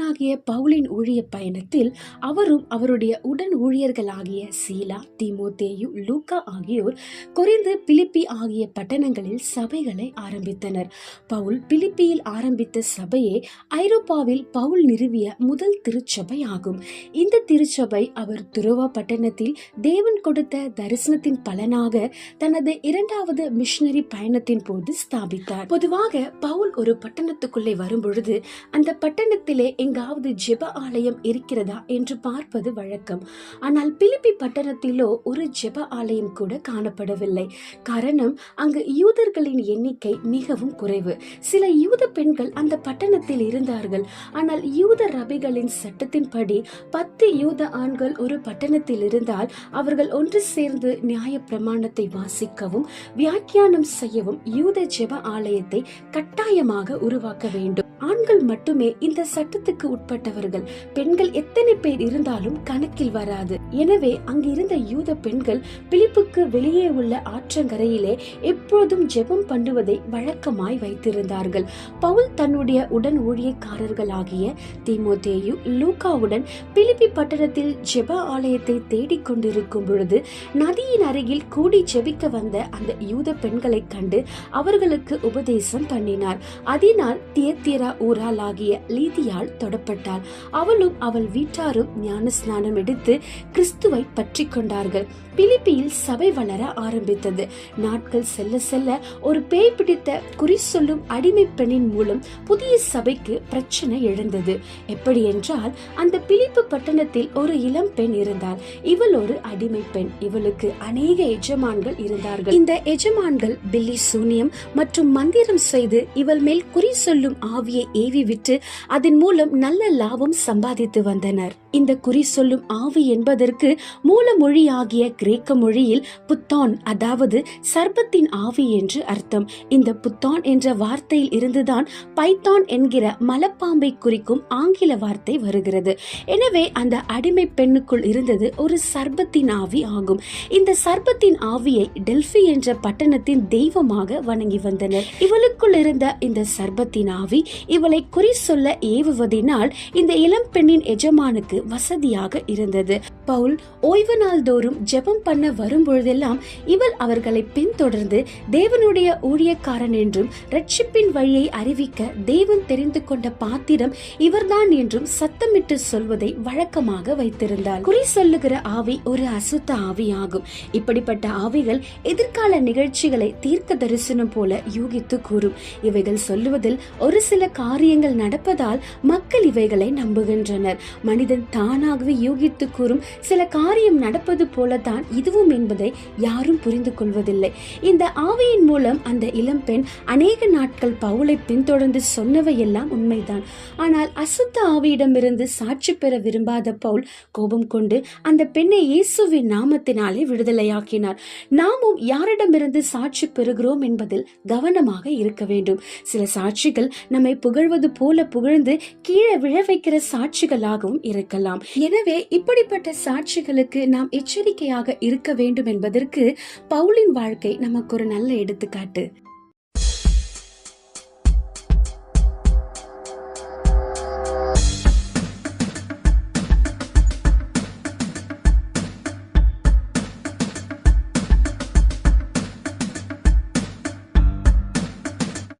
ஆகிய பவுலின் ஊழிய பயணத்தில் அவரும் அவருடைய உடன் ஊழியர்களாகிய சீலா திமுத்தேயு லூக்கா ஆகியோர் குறைந்து பிலிப்பி ஆகிய பட்டணங்களில் சபைகளை ஆரம்பித்தனர். பவுல் பிலிப்பியில் ஆரம்பித்த சபையே ஐரோப்பாவில் பவுல் நிறுவிய முதல் திருச்சபை ஆகும். இந்த திருச்சபை அவர் துருவா பட்டணத்தில் தேவன் கொடுத்த தரிசனத்தின் பலனாக தனது இரண்டாவது மிஷனரி பயணத்தின் போது ஸ்தாபித்தார். பொதுவாக பவுல் ஒரு பட்டணத்துக்குள்ளே வரும்பொழுது அந்த பட்டணத்திலே எங்காவது ஜெப ஆலயம் இருக்கிறதா என்று பார்ப்பது வழக்கம். ஆனால் பிலிப்பி பட்டணத்திலோ ஒரு ஜெப ஆலயம் கூட காணப்படவில்லை. காரணம் அங்கு யூதர்களின் எண்ணிக்கை மிகவும் குறைவு. சில யூத பெண்கள் அந்த பட்டணத்தில் இருந்தார்கள். ஆனால் யூத ரபிகளின் சட்டத்தின்படி பத்து யூத ஆண்கள் ஒரு பட்டணத்தில் இருந்தால் அவர்கள் ஒன்று சேர்ந்து நியாய பிரமாணத்தை வாசிக்கவும் வியாக்கியானம் செய்யவும் யூத ஜெப ஆலயத்தை கட்டாயமாக உருவாக்க வேண்டும். ஆண்கள் மட்டுமே இந்த சட்டத்துக்கு உட்பட்டவர்கள். பெண்கள் எத்தனை பேர் இருந்தாலும் கணக்கில் வராது. எனவே அங்கிருந்த யூத பெண்கள் பிலிப்புக்கு வெளியே உள்ள ஆற்றங்கரையிலே எப்போதும் ஜெபம் பண்ணுவதை வழக்கமாய் வைத்திருந்தார்கள். பவுல் தன்னுடைய உடன் ஊழியக்காரர்களாகிய திமுதேயு லூகாவுடன் பிலிப்பி பட்டணத்தில் ஜெப ஆலயத்தை தேடிக் கொண்டிருக்கும் பொழுது நதியின் அருகில் கூடி ஜெபிக்க வந்த அந்த யூத பெண்களைக் கண்டு அவர்களுக்கு உபதேசம் பண்ணினார். அதனால் தியத்திரா ஊராளாகிய லீதியால் தொடப்பட்டாள். அவளும் அவள் வீட்டாரும் ஞான ஸ்நானம் எடுத்து கிறிஸ்துவை பற்றி கொண்டார்கள். பிலிப்பியில் சபை வளர ஆரம்பித்தது. நாட்கள் செல்ல செல்ல ஒரு பேய் பிடித்த குறி சொல்லும் அடிமை பெண்ணின் மூலம் புதிய சபைக்கு பிரச்சனை எழுந்தது. எப்படி என்றால் அந்த பிலிப்பு பட்டணத்தில் ஒரு இளம் பெண் இருந்தாள். இவள் ஒரு அடிமை பெண். இவளுக்கு அநேக எஜமான்கள் இருந்தார்கள். இந்த எஜமான்கள் பில்லி சூனியம் மற்றும் மந்திரம் செய்து இவள் மேல் குறி சொல்லும் ஆவியை ஏவி விட்டு அதன் மூலம் நல்ல லாபம் சம்பாதித்து வந்தனர். இந்த குறி சொல்லும் ஆவி என்பதற்கு மூல மொழியாகிய கிரேக்க மொழியில் புத்தான் அதாவது சர்பத்தின் ஆவி என்று அர்த்தம். இந்த புத்தான் என்ற வார்த்தையில் இருந்துதான் பைத்தான் என்கிற மலப்பாம்பை குறிக்கும் ஆங்கில வார்த்தை வருகிறது. எனவே அந்த அடிமை பெண்ணுக்குள் இருந்தது ஒரு சர்பத்தின் ஆவி ஆகும். இந்த சர்பத்தின் ஆவியை டெல்பி என்ற பட்டணத்தின் தெய்வமாக வணங்கி வந்தனர். இவளுக்குள் இருந்த இந்த சர்பத்தின் ஆவி இவள் அவளை குறி சொல்ல ஏவுவதினால் இந்த இளம் பெண்ணின் எஜமானுக்கு வசதியாக இருந்தது. பவுல் ஓய்வு நாள் தோறும் ஜெபம் பண்ண வரும்பொழுதெல்லாம் இவள் அவர்களை பின்தொடர்ந்து தேவனுடைய ஊழியக்காரன் என்றும் ரட்சிப்பின் வழியை அறிவிக்க தேவன் தெரிந்து கொண்ட பாத்திரம் இவர்தான் என்றும் சத்தமிட்டு சொல்வதை வழக்கமாக வைத்திருந்தார் குறி சொல்லுகிற ஆவி ஒரு அசுத்த ஆவியாகும். இப்படிப்பட்ட ஆவிகள் எதிர்கால நிகழ்ச்சிகளை தீர்க்க தரிசனம் போல யூகித்து கூறும். இவைகள் சொல்லுவதில் ஒரு சில கார காரியங்கள் நடப்பதால் மக்கள் இவைகளை நம்புகின்றனர். மனிதன் தானாகவே யூகித்து கூறும் சில காரியம் நடப்பது போலதான் இதுவும் என்பதை யாரும் புரிந்து கொள்வதில்லை. இந்த ஆவியின் மூலம் அந்த இளம்பெண் அநேக நாட்கள் பவுலை பின்தொடர்ந்து சொன்னவையெல்லாம் உண்மைதான். ஆனால் அசுத்த ஆவியிடமிருந்து சாட்சி பெற விரும்பாத பவுல் கோபம் கொண்டு அந்த பெண்ணை இயேசுவின் நாமத்தினாலே விடுதலையாக்கினார். நாமும் யாரிடமிருந்து சாட்சி பெறுகிறோம் என்பதில் கவனமாக இருக்க வேண்டும். சில சாட்சிகள் நம்மை புகழ் புகழ்வது போல புகழ்ந்து கீழே விழ வைக்கிற சாட்சிகளாகவும் இருக்கலாம். எனவே இப்படிப்பட்ட சாட்சிகளுக்கு நாம் எச்சரிக்கையாக இருக்க வேண்டும் என்பதற்கு பவுலின் வாழ்க்கை நமக்கு ஒரு நல்ல எடுத்துக்காட்டு.